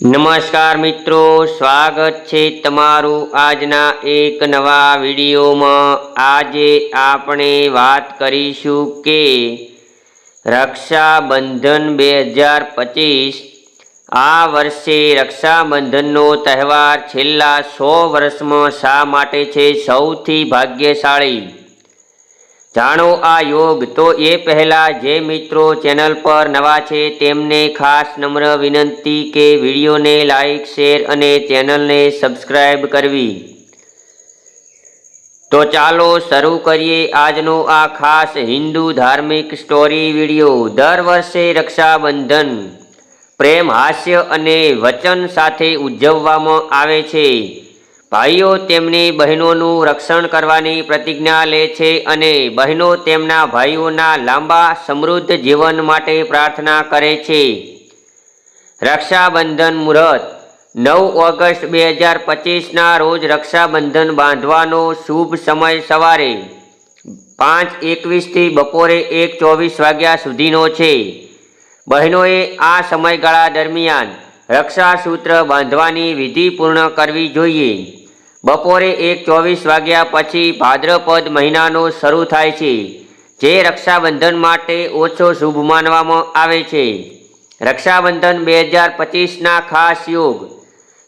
નમસ્કાર મિત્રો, સ્વાગત છે તમારું આજના એક નવા વિડીયોમાં. આજે આપણે વાત કરીશું કે રક્ષાબંધન બે હજાર પચીસ, આ વર્ષે રક્ષાબંધનનો તહેવાર છેલ્લા સો વર્ષમાં શા માટે છે? સૌથી ભાગ્યશાળી જાણો આ યોગ તો એ પહેલાં જે મિત્રો ચેનલ પર નવા છે તેમને ખાસ નમ્ર વિનંતી કે વિડીયોને લાઈક, શેર અને ચેનલને સબસ્ક્રાઈબ કરવી. તો ચાલો શરૂ કરીએ આજનો આ ખાસ હિન્દુ ધાર્મિક સ્ટોરી વીડિયો. દર વર્ષે રક્ષાબંધન પ્રેમ, હાસ્ય અને વચન સાથે ઉજવવામાં આવે છે. ભાઈઓ તેમની બહેનોનું રક્ષણ કરવાની પ્રતિજ્ઞા લે છે અને બહેનો તેમના ભાઈઓના લાંબા સમૃદ્ધ જીવન માટે પ્રાર્થના કરે છે. રક્ષાબંધન મુહૂર્ત. નવ ઓગસ્ટ બે હજાર પચીસના રોજ રક્ષાબંધન બાંધવાનો શુભ સમય સવારે પાંચ એકવીસથી બપોરે એક ચોવીસ વાગ્યા સુધીનો છે. બહેનોએ આ સમયગાળા દરમિયાન રક્ષાસૂત્ર બાંધવાની વિધિ પૂર્ણ કરવી જોઈએ. બપોરે એક ચોવીસ વાગ્યા પછી ભાદ્રપદ મહિનાનો શરૂ થાય છે, જે રક્ષાબંધન માટે ઓછો શુભ માનવામાં આવે છે. રક્ષાબંધન બે હજાર પચીસના ખાસ યોગ,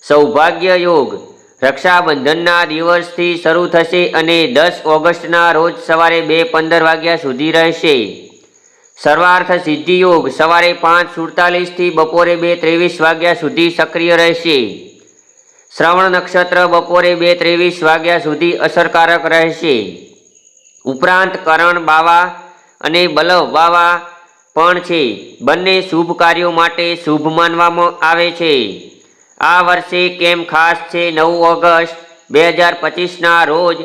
સૌભાગ્ય યોગ, રક્ષાબંધનના દિવસથી શરૂ થશે અને દસ ઓગસ્ટના રોજ સવારે બે પંદર વાગ્યા સુધી રહેશે. સર્વાર્થ સિદ્ધિ યોગ સવારે પાંચ સુડતાલીસથી બપોરે બે ત્રેવીસ વાગ્યા સુધી સક્રિય રહેશે. શ્રવણ નક્ષત્ર બપોરે બે ત્રેવીસ વાગ્યા સુધી અસરકારક રહેશે. ઉપરાંત કરણ બાવા અને બલવ બાવા પણ છે. બંને શુભ કાર્યો માટે શુભ માનવામાં આવે છે. આ વર્ષે કેમ ખાસ છે નવ ઓગસ્ટ બે હજાર પચીસના રોજ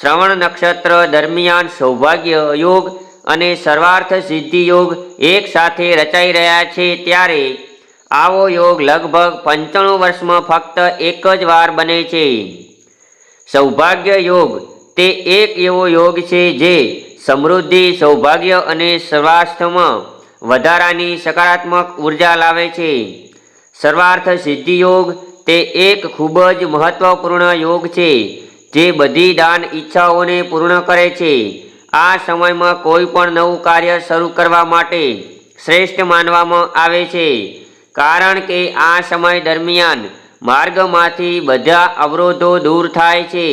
શ્રવણ નક્ષત્ર દરમિયાન સૌભાગ્ય યોગ અને સર્વાર્થ સિદ્ધિ યોગ એક સાથે રચાઈ રહ્યા છે ત્યારે આવો યોગ લગભગ પંચાણું વર્ષમાં ફક્ત એક જ વાર બને છે. સૌભાગ્ય યોગ તે એક એવો યોગ છે જે સમૃદ્ધિ, સૌભાગ્ય અને સ્વાસ્થ્યમાં વધારાની સકારાત્મક ઊર્જા લાવે છે. સર્વાર્થ સિદ્ધિ યોગ તે એક ખૂબ જ મહત્વપૂર્ણ યોગ છે જે બધી દાન ઈચ્છાઓને પૂર્ણ કરે છે. આ સમયમાં કોઈ પણ નવું કાર્ય શરૂ કરવા માટે શ્રેષ્ઠ માનવામાં આવે છે. કારણ કે આ સમય દરમિયાન માર્ગમાંથી બધા અવરોધો દૂર થાય છે.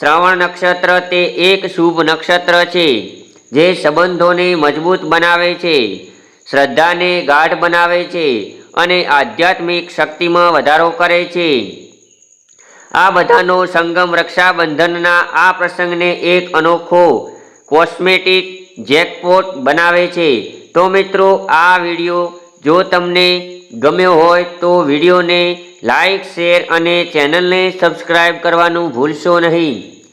શ્રવણ નક્ષત્ર તે એક શુભ નક્ષત્ર છે, જે સંબંધોને મજબૂત બનાવે છે, શ્રદ્ધાને ગાઢ બનાવે છે અને આધ્યાત્મિક શક્તિમાં વધારો કરે છે. આ બધાનો સંગમ રક્ષાબંધનના આ પ્રસંગને એક અનોખો કોસ્મેટિક જેકપોટ બનાવે છે. તો મિત્રો, આ વીડિયો જો તમને ગમ્યો હોય તો વિડીયોને લાઈક, શેર અને ચેનલને સબસ્ક્રાઈબ કરવાનું ભૂલશો નહીં.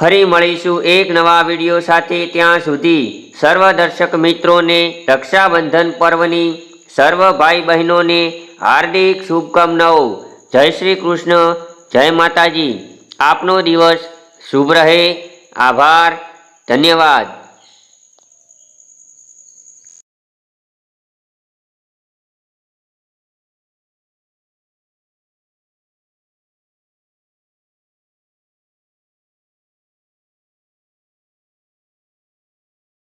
ફરી મળીશું એક નવા વીડિયો સાથે ત્યાં સુધી સર્વ દર્શક મિત્રોને રક્ષાબંધન પર્વની સર્વ ભાઈ બહેનોને હાર્દિક શુભકામનાઓ. જય શ્રી કૃષ્ણ, જય માતાજી. આપનો દિવસ શુભ રહે. આભાર. ધન્યવાદ.